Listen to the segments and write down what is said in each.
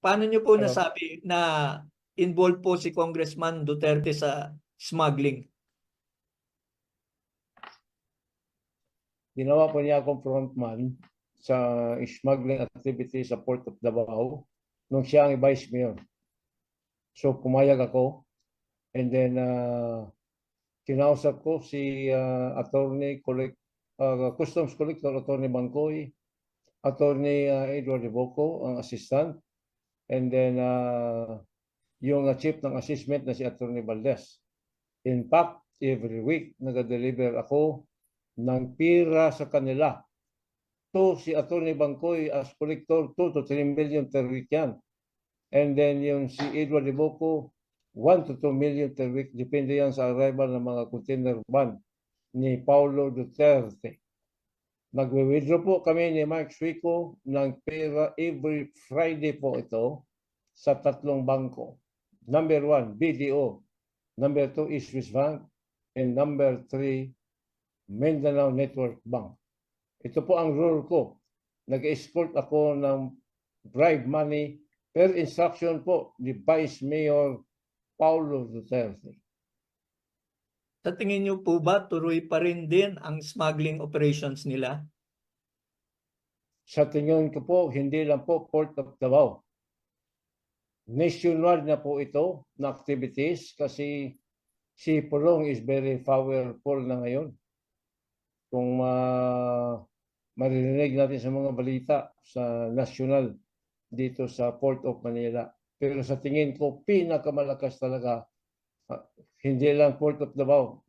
Paano niyo po nasabi na involved po si Congressman Duterte sa smuggling? Ginawa po niya akong frontman sa smuggling activity sa Port of Davao nung siya ang vice mayor. So pumayag ako and then uh, kinausap ko si uh, attorney collect uh, customs collector attorney Bangkoy, attorney uh, Edward Boco ang assistant and then uh, yung chief ng assessment na si attorney Valdez. In fact, every week nag-deliver ako ng pira sa kanila. To si Atty. Bangkoy as collector, 2 to 3 million per week yan. And then yung si Edward Liboco, 1 to 2 million per week. Depende yan sa arrival ng mga container van ni Paulo Duterte. Nagwe-withdraw po kami ni Mike Suico ng pera every Friday po ito sa tatlong bangko. Number one, BDO. Number two is Swiss Bank. And number three, Mindanao Network Bank. Ito po ang role ko. Nag-escort ako ng bribe money per instruction po ni Vice Mayor Paulo Duterte. Sa tingin niyo po ba tuloy pa rin din ang smuggling operations nila? Sa tingin ko po, hindi lang po Port of Davao. Nationwide na po ito na activities kasi si Pulong is very powerful na ngayon. Kung ma maririnig natin sa mga balita sa national dito sa Port of Manila. Pero sa tingin ko, pinakamalakas talaga, hindi lang Port of Davao,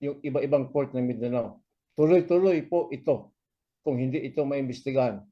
yung iba-ibang port ng Mindanao. Tuloy-tuloy po ito kung hindi ito maimbestigahan.